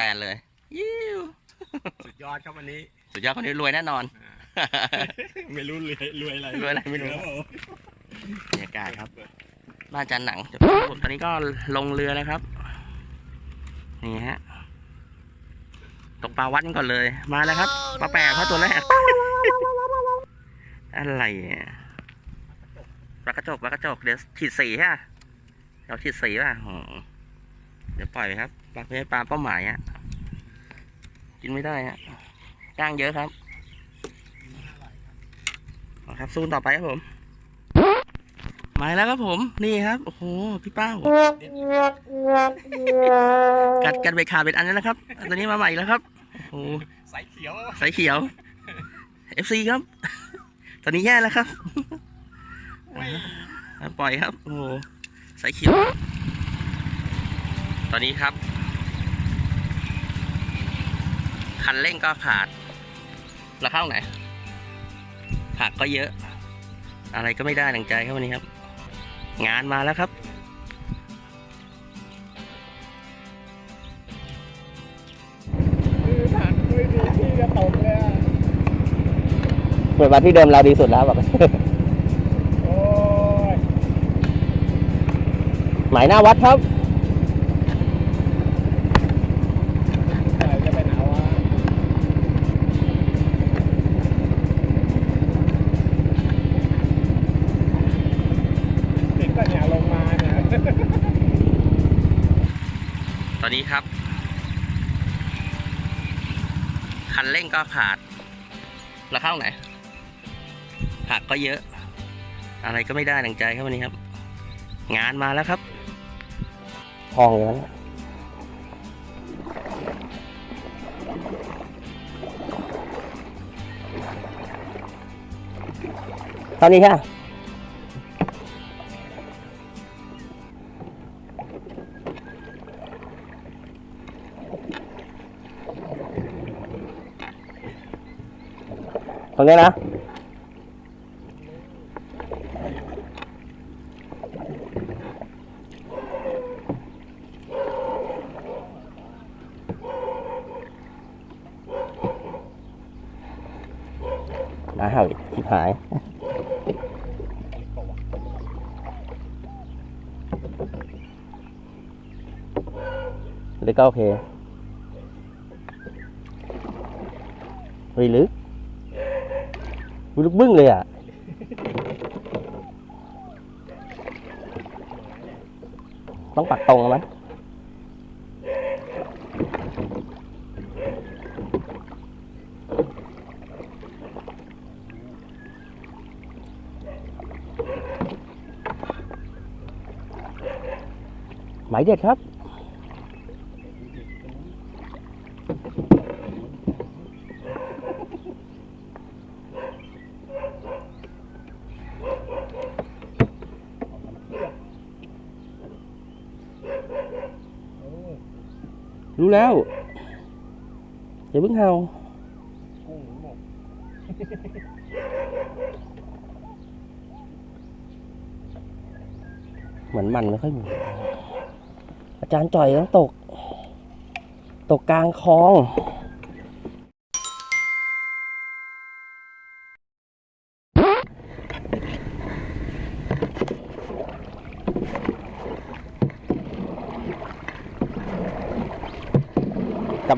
แตนเลยยิ้วสุดยอดครับวันนี้สุดยอดคนนี้รวยแน่นอน ไม่รู้รวยรวยอะไรรวยอะไรไม่รู้ ครับผมบรรยากาศครับ บ้านจันหนังตอนนี้ก็ลงเรือแล้วครับ นี่ฮะ ตกปลาวัดกันก่อนเลย มาแล้วครับ ปลาแปลกเพราะตัวแรก อะไรเนี่ยปลากระจกปลากระจก เดี๋ยวฉีดสีฮะเดี๋ยวฉีดสีป่ะอ๋อเดี๋ยวปล่อยครับปลาไม่ใช่ปลาเป้าหมายฮะกินไม่ได้ฮะก้างเยอะครับเอาครับซูนต่อไปครับผมมาแล้วครับผมนี่ครับโอ้โหพี่เป้ากัดกัดเบรคขาเป็นอันนั้นนะครับตอนนี้มาใหม่แล้วครับโอ้โหสายเขียวสายเขียว FC ครับตอนนี้แย่แล้วครับอ่าปล่อยครับโอ้โหสายเขียว ตอนนี้ครับ คันเร่งก็ขาดแล้วเข้าไหนผักก็เยอะ อะไรก็ไม่ได้ดังใจครับวันนี้ครับ งานมาแล้วครับคือผ่านไม่มีที่จะตกเลยอะเปิดมาที่เดิมเราดีสุดแล้วบอกโอ้ยหมายหน้าวัดครับ ตอนนี้ครับ คันเร่งก็ขาด แล้วเข้าไหนผักก็เยอะ อะไรก็ไม่ได้ดังใจครับวันนี้ครับ งานมาแล้วครับทองอย่างนั้นนี้ค่ะ ตรงนี้นะมาเห่าอีกชิบหายหรือก็โอเคเฮ้ยลึก ลึกบึ้งเลยอะ ต้องปักตรงมั้ยหมายเด็ดครับ รู้แล้วอย่าเพิ่งเห่าเหมือนมันไม่ค่อยมีอาจารย์จ่อยต้องตก ตกกลางคลอง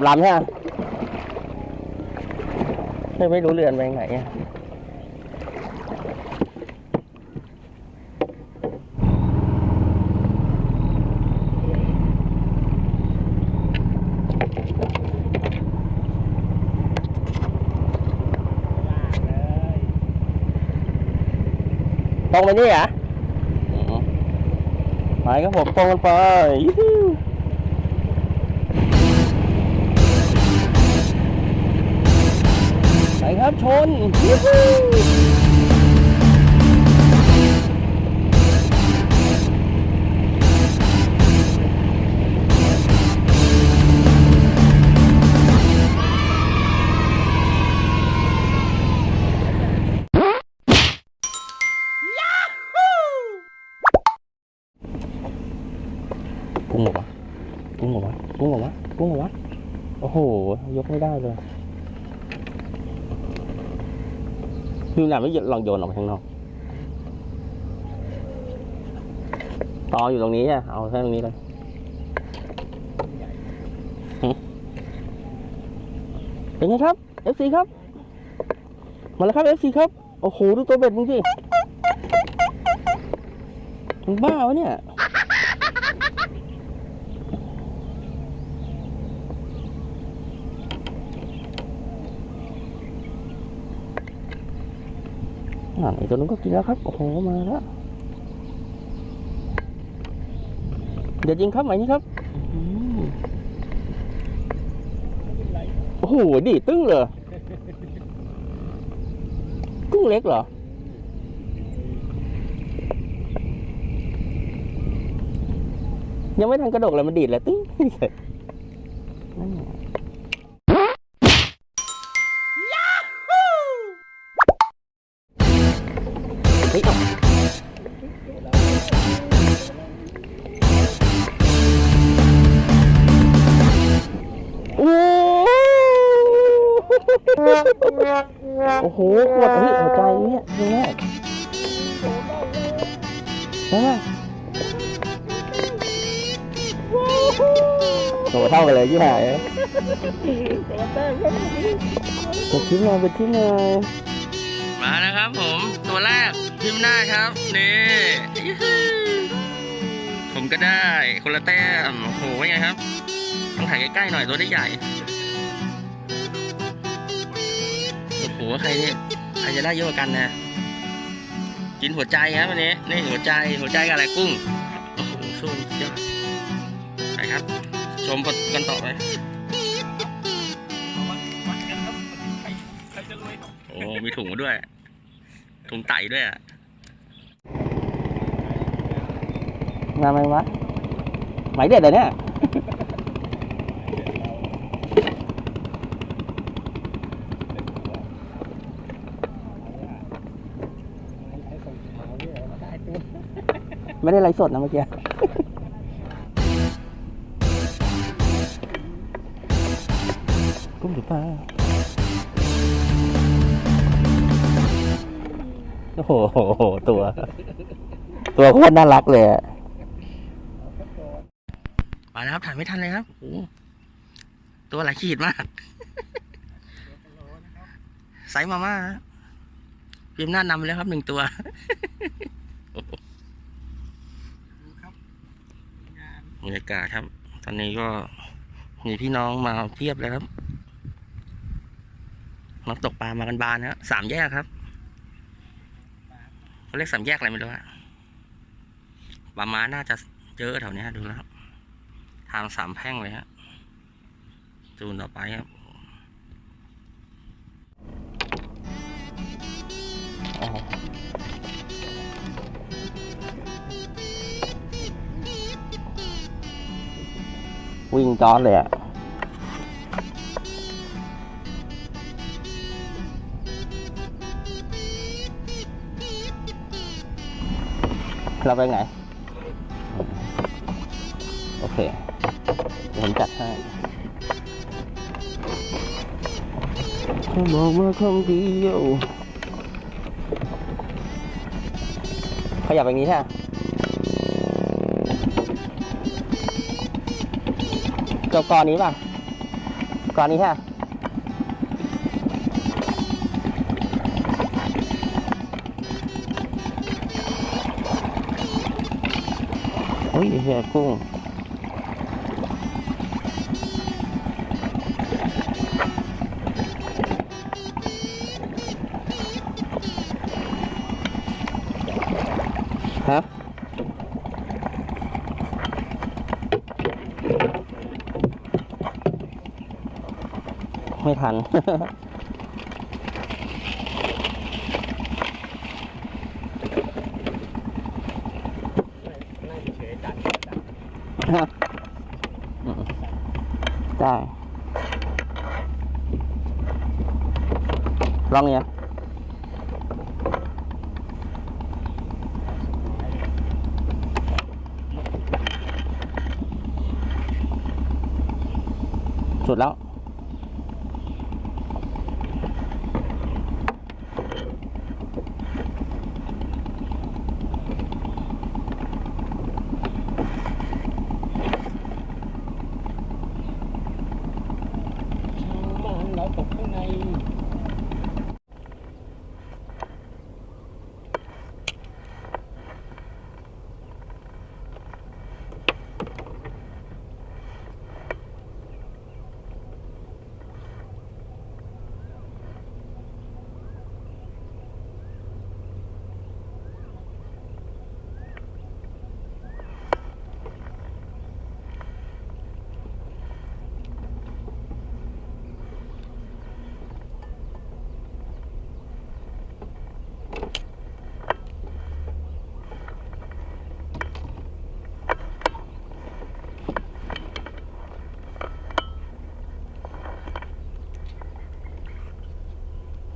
ลำใช่ไหมไม่ไม่รู้เรือนไปไหนอะลากเลยตรงไปนี่เหรอไปครับผมตรงกันไป ชนยูฮูกุ้งเหรอวะกุ้งเหรอวะกุ้งเหรอวะกุ้งเหรอวะ โอ้โห ยกไม่ได้เลย คือหนาไม่หยุดลองโยนออกไปข้างนอกตออยู่ตรงนี้อะเอาแค่ตรงนี้เลยเป็นไงครับ FC ครับ มาแล้วครับ FC ครับ โอ้โห ดูตัวเบ็ดมึงสิมึงบ้าวะเนี่ย อ่าไอตัวนู้นก็กินแล้วครับ โอ้โห มาแล้ว เดี๋ยวยิงครับไหมนี่ครับ โอ้โห ดีตึ้งเลย กุ้งเล็กเหรอ ยังไม่ทันกระดกเลยมันดีดเลยตึ้ง โอ้โหปวดเฮ้ยหัวใจเนี่ยยังไงใช่ไหมโหเท่ากันเลยยี่ห้อเอ้ยตัวแต้มครับไปทิ้งหน่อยไปทิ้งหน่อยมาแล้วครับผมตัวแรกพิมพ์หน้าครับนี่ยูฮูผมก็ได้คนละแต้มโอ้โหว่าไงครับต้องถ่ายใกล้ๆหน่อยตัวได้ใหญ่ โอ้โหใครเนี่ยใครจะได้เยอะกว่ากันนะ กินหัวใจครับวันนี้นี่หัวใจหัวใจกับอะไรกุ้งโอ้โหสู้ยอดไปครับ ชมกันต่อไปวัดกันครับใครใครจะรวยโอ้มีถุงมาด้วย ถุงไต่ด้วยอะมาไหมวะไหมเด็ดเลยเนี่ย ไอ้ส่งขาวเนี่ยได้ตัว ไม่ได้ไลฟ์สดนะเมื่อกี้กุ้งหรือปลาโอ้โหตัว ตัวโคตรน่ารักเลยมาแล้วครับถ่ายไม่ทันเลยครับโอ้ตัวหลายขีดมากไซส์มาม่าพิมพ์หน้านำไปแล้วครับหนึ่งตัว ดูครับงาน บรรยากาศครับ ตอนนี้ก็มีพี่น้องมาเพียบเลยครับนักตกปลามากันบานนะสามแยกครับเขาเรียกสามแยกอะไรไม่รู้อะปลาม้าน่าจะเยอะแถวเนี้ยดูแล้วครับ ทางสามแพร่งเลยฮะจูนต่อไปครับอ๋อ วิ่งจอนเลยอะเราไปไหน โอเคเดี๋ยวผมจัดให้เขาบอกมาคำเดียวขยับอย่างนี้ใช่ไหม เกับกอนนี้ป่ะกอนนี้ใช่ไหมเฮ้ยเฮียกุ้งฮะ ไม่ทัน ได้ ลองเนี่ยสุดแล้ว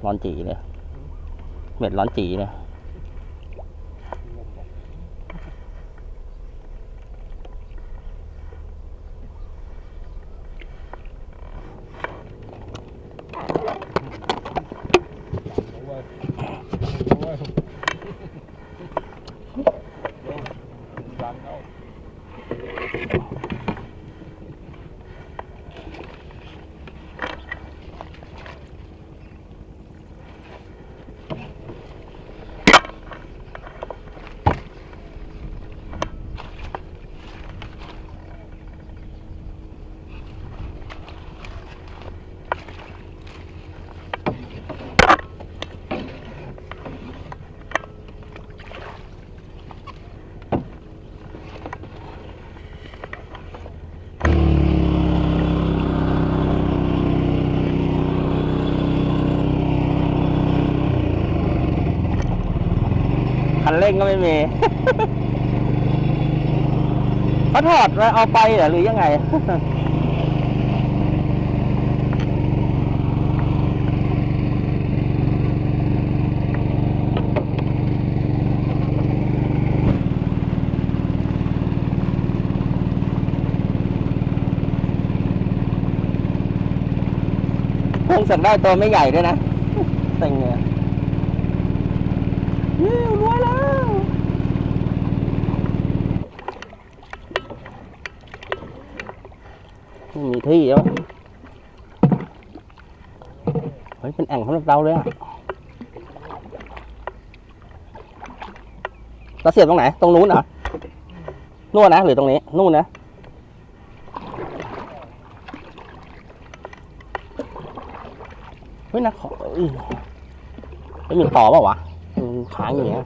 ร้อนจีเลยเม็ดร้อนจีเลย ร่งก็ไม่มีเขาถอดแล้วเอาไปหรือยังไงคงสั่งได้ตัวไม่ใหญ่ด้วยนะเต็งเลยเย้รวยแล้วไม่มี ที่แล้วเฮ้ยเป็นแอ่งสำหรับเราเลยอะเราเสียบตรงไหน ตรงนู้นเหรอนู่นนะ หรือตรงนี้ นู่นนะเฮ้ยนักขอเอ้ยไม่มีต่อเปล่าวะค้างอย่างเงี้ย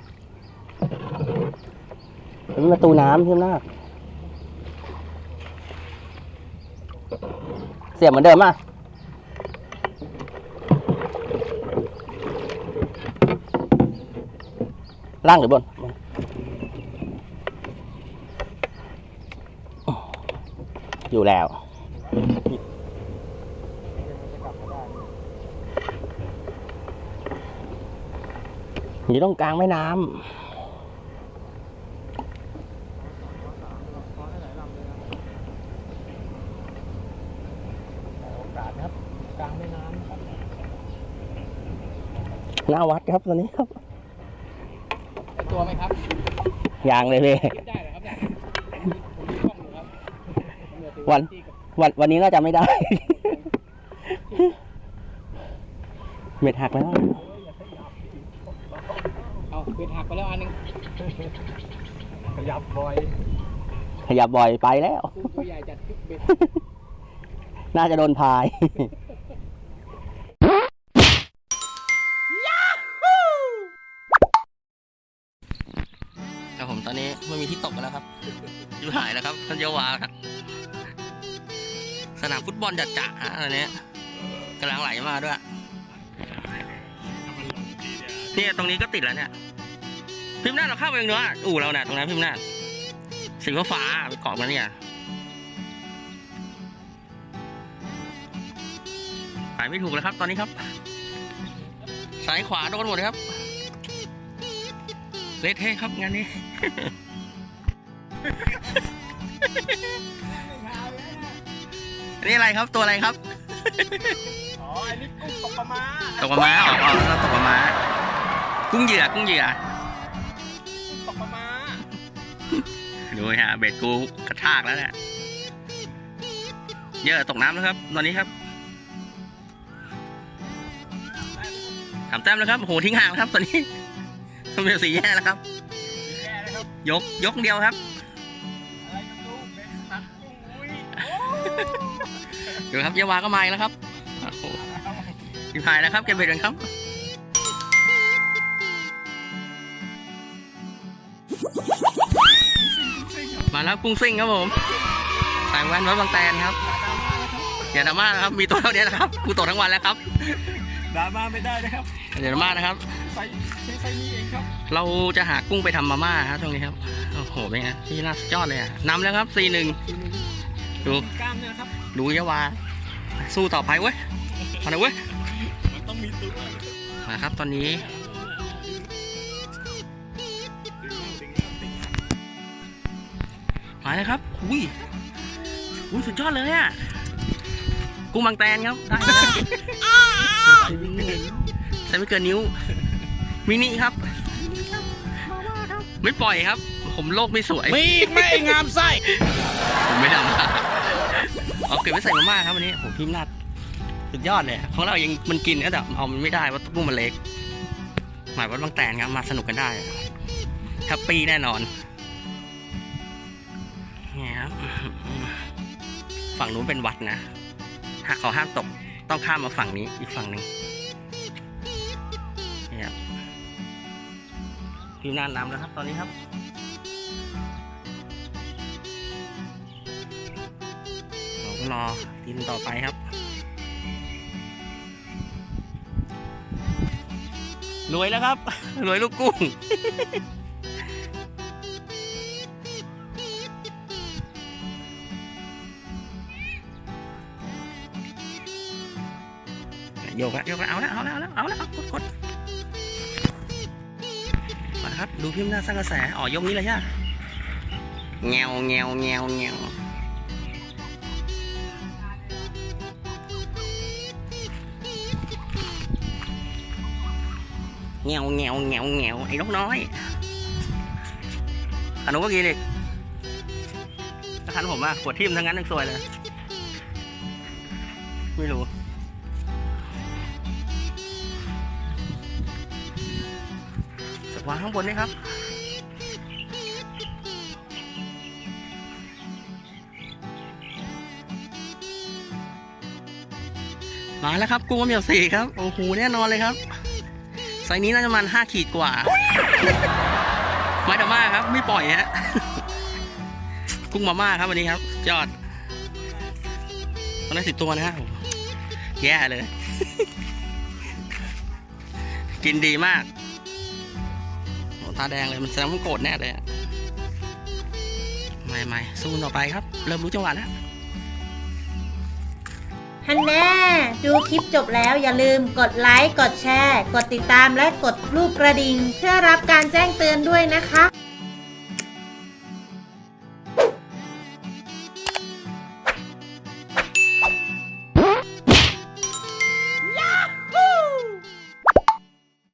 เป็นประตูน้ำที่หน้า สียบเหมือนเดิมอะล่างหรือบนอยู่แล้วอยู่ตรงกลางแม่น้ำ โอกาสครับกลางแม่น้ำครับ หน้าวัดครับตอนนี้ครับได้ตัวไหมครับยางเลยพี่คิดได้เหรอครับเนี่ยผมมีกล้องอยู่ครับเหงื่อติดวันที่กับวันวันนี้น่าจะไม่ได้ เม็ดหักแล้วเอาเบ็ดหักไปแล้วอันหนึงขยับบ่อยขยับบ่อยไปแล้วกุ้งตัวใหญ่จัดเบ็ด น่าจะโดนพาย อนนี้ไม่มีที่ตกกันแล้วครับอยู่หายแล้วครับทันเยาวาครับสนามฟุตบอลจัดจ่าฮะตอนนี้กำลังไหลมาด้วยเนี่ยตรงนี้ก็ติดแล้วเนี่ย พิมพ์หน้าเราเข้าไปเองเนอะอู่เราเนี่ยตรงนั้นพิมพ์หน้าสีฟ้าไปเกาะมันเนี่ยขายไม่ถูกแล้วครับ ตอนนี้ครับ ซ้ายขวาโดนหมดเลยครับ เละเทะครับงานนี้ อันนี้อะไรครับตัวอะไรครับ อ๋อ อันนี้กุ้งตกปลามาตกปลาม้าออกออกแล้วตกปลาม้ากุ้งเหยื่อกุ้งเหยื่อกุ้งตกปลามาดูฮะเบ็ดกูกระชากแล้วเนี่ยเยอะตกน้ำแล้วครับ ตอนนี้ครับสามแต้มแล้วครับโอ้โหทิ้งห่างแล้วครับตอนนี้ทำ เร็วสีแย่แล้วครับแย่เลยครับ ยกยกเดียวครับอะไรก็รู้เบ็ดหักกุ้งอุ้ยโอ้ดูครับเยาวาก็มาอีกแล้วครับโอ้โหทิพายแล้วครับเก็บเบ็ดกันครับมาแล้วกุ้งซิ่งครับผมใส่แว่นไว้บางแตนครับอย่าดราม่านะครับ มีตัวเท่านี้นะครับกูตกทั้งวันแล้วครับดราม่าไม่ได้นะครับอย่าดราม่านะครับ เองครับเราจะหากุ้งไปทำมาม่าครับตรงนี้ครับ โอ้โห เป็นไงที่น่าสุดยอดเลยอะนำแล้วครับสี่หนึ่งทีนึงดูกล้ามเนี่ยนะครับดูยะวา สู้ต่อไปเว้ยมาเลยเว้ยมันต้องมีตัวนะครับตอนนี้มาเลยครับ อุ้ย อุ้ยสุดยอดเลยอะ กุ้งบางแตนครับ ได้แล้วใส่ไม่เกินนิ้ว มินิครับ ไม่ปล่อยครับ ผมโลกไม่สวย มีดไม่งามไส้ผมไม่ทำละเอาเก็บไว้ใส่มาม่าครับวันนี้ผมพิมพ์นัดสุดยอดเลยของเรายังมันกินก็แต่เอามันไม่ได้ว่าตุ้งมันเล็ก หมายว่าบางแตนครับมาสนุกกันได้แฮปปี้แน่นอนเนี่ยครับฝั่งนู้นเป็นวัดนะ ถ้าเขาห้ามตกต้องข้ามมาฝั่งนี้อีกฝั่งหนึ่ง พิมพ์นานนำแล้วครับ ตอนนี้ครับเราก็รอทีมต่อไปครับ รวยแล้วครับ รวยลูกกุ้งโยกแล้วโยกแล้วเอาแล้วเอาแล้วเอาแล้วเอาแล้วกดกด ครับ ดูพิมพ์หน้าสร้างกระแส อ๋อยกนี้เลยใช่ไหมแงวแงวแงวแงวเงียวเงียวเงียวเงียวไอ้นกน้อยอันนู้นก็กินอีกถ้าคันผมอะขวดทิ่มทั้งนั้นทั้งซวยเลย ไม่รู้ วางข้างบนนี่ครับ มาแล้วครับกุ้งมะเหมี่ยวสี่ครับ โอ้โหแน่นอนเลยครับไซส์นี้น่าจะมาณห้าขีดกว่าไม่ดราม่าครับ ไม่ปล่อยฮะกุ้งมาม่าครับวันนี้ครับ ยอดตองได้สิบตัวนะฮะแย่เลย กินดีมากาแดงเลย มันแสดงว่ามันโกรธแน่เลยอะไม่ไม่สู้ต่อไปครับ เริ่มรู้จังหวะแล้วฮันแน่ดูคลิปจบแล้วอย่าลืมกดไลค์ กดแชร์ กดติดตามและกดรูปกระดิ่ง เพื่อรับการแจ้งเตือนด้วยนะคะ